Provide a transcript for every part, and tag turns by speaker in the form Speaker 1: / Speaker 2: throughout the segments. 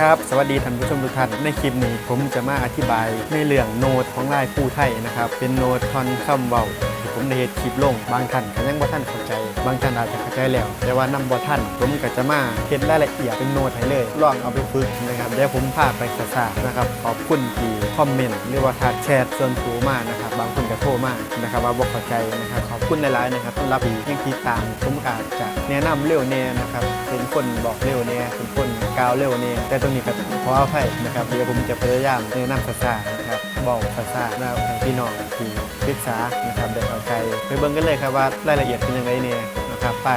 Speaker 1: ครับ สวัสดีท่านผู้ชมทุกท่านในคลิปนี้ผมจะมาอธิบายในเรื่องโน้ตของลายผู้ไทยนะครับเป็นโน้ตทอนคำเว้าที่ผมได้เฮ็ดคลิปลงบางท่านก็ยังบ่ท่านเข้าใจ บางท่านอาจจะเข้าใจแล้ว แต่ว่านำบ่ท่านผมก็จะมาเฮ็ดรายละเอียดเป็นโน้ตให้เลยลองเอาไปฝึกนะครับเดี๋ยวผมพาไปศึกษานะครับขอบคุณที่คอมเมนต์หรือว่าทักแชทส่วนตัวมากนะครับบางคนก็โทรมากนะครับว่าบ่เข้าใจนะครับขอบคุณหลายๆนะครับสำหรับที่ยังติดตามผมอาจจะแนะนำเร็วแน่นะครับเป็นคนบอกเร็วแน่เป็นคน กาวเร็วแน่แต่ตรงนี้ก็ขออภัยนะครับเดี๋ยวผมจะพยายามแนะนำภาษานะครับบอกภาษาแล้วให้พี่น้องที่ศึกษานะครับได้เข้าใจไปเบิ่งกันเลยครับว่ารายละเอียดเป็นยังไงเนี่ยนะครับไป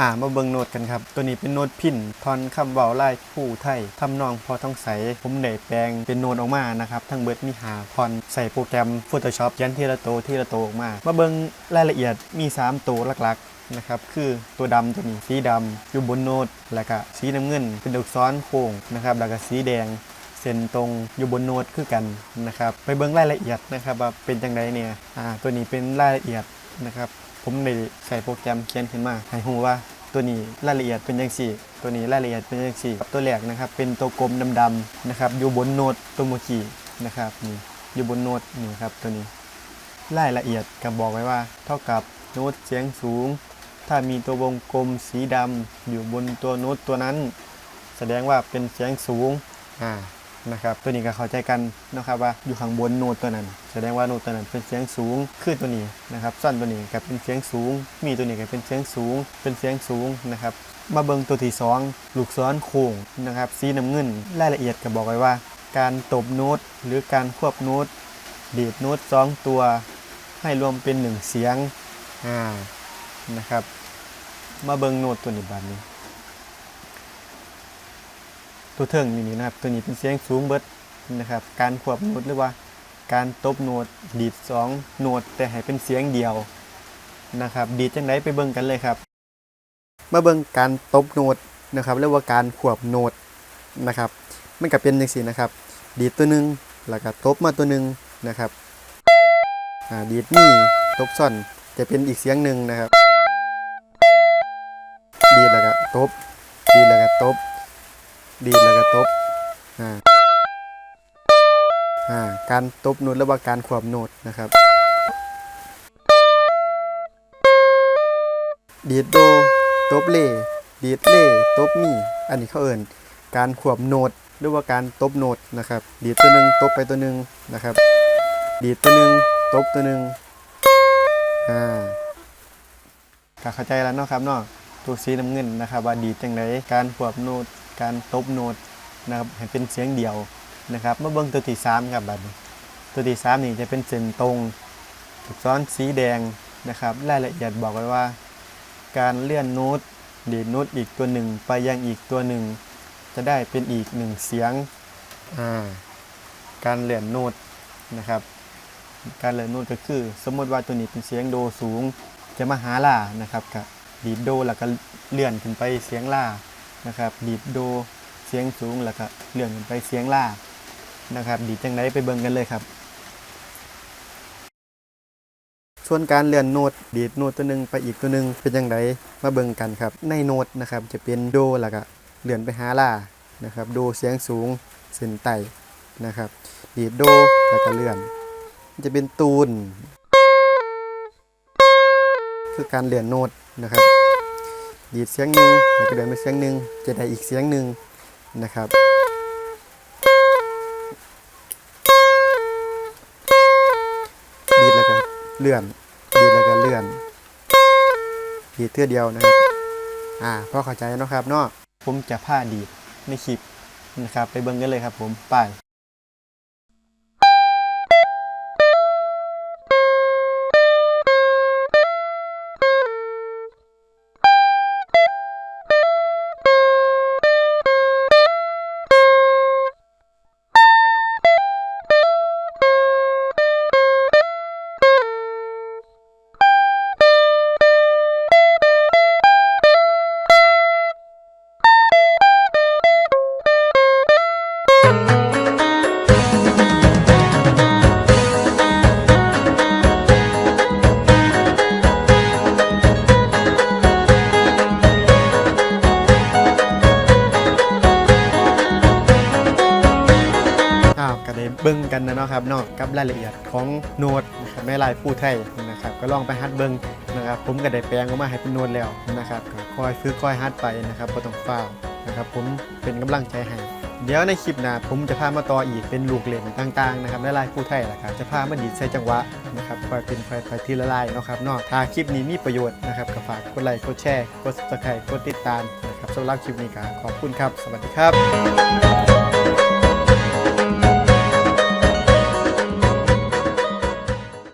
Speaker 1: อ่ามาเบิ่งโน้ตกันครับ ตัวนี้เป็นโน้ตพินทอนคำเว้าลายผู้ไทยทำนองพอต้องใส ผมได้แปลงเป็นโน้ตออกมานะครับ ทั้งเบิดมีหาพอนใส่โปรแกรม Photoshop ยันทีละโตทีละโตออกมา มาเบิ่งรายละเอียดมี 3 ตัวหลักๆ นะครับคือตัวดำตัวนี้สีดำอยู่บนโน้ตแล้วก็สีน้ำเงิน เป็นลูกซ้อนโค้งนะครับแล้วก็สีแดงเส้นตรงอยู่บนโน้ตคือกันนะครับไปเบิ่งรายละเอียดนะครับว่าเป็นจังไดเนี่ยอ่าตัวนี้เป็นรายละเอียดนะครับผมได้ใส่โปรแกรมเขียนขึ้นมาให้ฮู้ว่าตัวนี้รายละเอียดเป็นจังซี่ ตัวนี้รายละเอียดเป็นจังซี่ ตัวแรกนะครับเป็นตัวกลมดำๆนะครับอยู่บนโน้ตตัวโมคีนะครับนี่อยู่บนโน้ตนี่ครับตัวนี้รายละเอียดก็บอกไว้ว่า เท่ากับโน้ตเสียงสูง ถ้ามีตัววงกลมสีดำอยู่บนตัวโน้ตตัวนั้น แสดงว่าเป็นเสียงสูงอ่านะครับตัวนี้ก็เข้าใจกันนะครับว่าอยู่ข้างบนโน้ตตัวนั้น แสดงว่าโน้ตตัวนั้นเป็นเสียงสูงคือตัวนี้นะครับสั้นตัวนี้ก็เป็นเสียงสูง มีตัวนี้ก็เป็นเสียงสูง เป็นเสียงสูงนะครับมาเบิงตัวที่สองลูกศรโค้งนะครับสีน้ำเงินรายละเอียดก็บอกไว้ว่า การตบโน้ตหรือการควบโน้ตดีดโน้ตสองตัว ให้รวมเป็นหนึ่งเสียงอ่านะครับ มาเบิงโน้ตตัวนี้บาดนี้ ตัวเทิงนี่นี่นะครับ ตัวนี้เป็นเสียงสูงเบิดนะครับ การควบโน้ตหรือว่า การตบโน้ตดีดสองโน้ตแต่ให้เป็นเสียงเดียวนะครับ ดีดจังไดไปเบิงกันเลยครับ มาเบิงการตบโน้ตนะครับเรียกว่าการควบโน้ตนะครับมันก็เป็นจังซี่นะครับ ดีดตัวหนึ่งแล้วก็ตบมาตัวหนึ่งนะครับดีดนี่ตบซ่อนจะเป็นอีกเสียงหนึ่งนะครับ ตบ ดีแล้วก็ตบ ดีแล้วก็ตบอ่าอ่าการตบโน้ตหรือว่าการควบโน้ตนะครับ ดีดโดตบเล่ดีดเล่ตบมีอันนี้เขาเอิ่นการควบโน้ตหรือว่าการตบโน้ตนะครับ ดีดตัวหนึ่งตบไปตัวหนึ่งนะครับ ดีดตัวหนึ่งตบตัวหนึ่งอ่าเข้าใจแล้วเนาะครับเนาะ ตัวสีน้ำเงินนะครับว่าดีจังไดการควบโน้ตการตบโน้ตนะครับให้เป็นเสียงเดียวนะครับมาเบิ่งตัวที่สามครับบัดตัวที่สามนี่จะเป็นเส้นตรงถูกซ้อนสีแดงนะครับรายละเอียดบอกไว้ว่า การเลื่อนโน้ตดีดโน้ตอีกตัวหนึ่งไปยังอีกตัวหนึ่ง จะได้เป็นอีกหนึ่งเสียงการเลื่อนโน้ตนะครับ การเลื่อนโน้ตก็คือ สมมติว่าตัวนี้เป็นเสียงโดสูงจะมาหาล่านะครับกับ ดีดโดแล้วก็เลื่อนขึ้นไปเสียงล่านะครับดีดโดเสียงสูงแล้วก็เลื่อนขึ้นไปเสียงล่านะครับ ดีดจังไดไปเบิ่งกันเลยครับ ส่วนการเลื่อนโน้ตดีดโน้ตตัวหนึ่งไปอีกตัวหนึ่งเป็นยังไงมาเบิ่งกันครับ ในโน้ตนะครับจะเป็นโดแล้วก็เลื่อนไปหาล่านะครับโดเสียงสูงเส้นไตนะครับ ดีดโดแล้วก็เลื่อน จะเป็นตูนคือการเลื่อนโน้ต นะครับ ดีดเสียงหนึ่งแล้วก็เดินไปเสียงหนึ่งจะได้อีกเสียงหนึ่งนะครับดีดแล้วก็เลื่อนดีดแล้วก็เลื่อนดีดเทื่อเดียวนะครับอ่าพอเข้าใจนะครับเนาะผมจะผ้าดีดในคลิปนะครับ ไปเบิ่งกันเลยครับผมไป เบิ่งกันนะเนาะครับนาะกับรายละเอียดของโน้ตนะครับในลายผู้ไทยนะครับก็ลองไปฮัดเบิ่งนะครับผมก็ได้แปลงออกมาให้เป็นโน้ตแล้วนะครับคอยฝึกคอยฮัดไปนะครับบ่ต้องฟ้าวนะครับผมเป็นกำลังใจให้เดี๋ยวในคลิปหน้าผมจะพามาต่ออีกเป็นลูกเล่นต่างๆนะครับในลายผู้ไทยแหละครับจะพามาดีดใส่จังหวะนะครับคอยเป็นคอยคอยทีละลายเนาะครับนาะถ้าคลิปนี้มีประโยชน์นะครับก็ฝากกดไลค์กดแชร์กด subscribe กดติดตามนะครับสำหรับคลิปนี้ก็ขอบคุณครับ สวัสดีครับ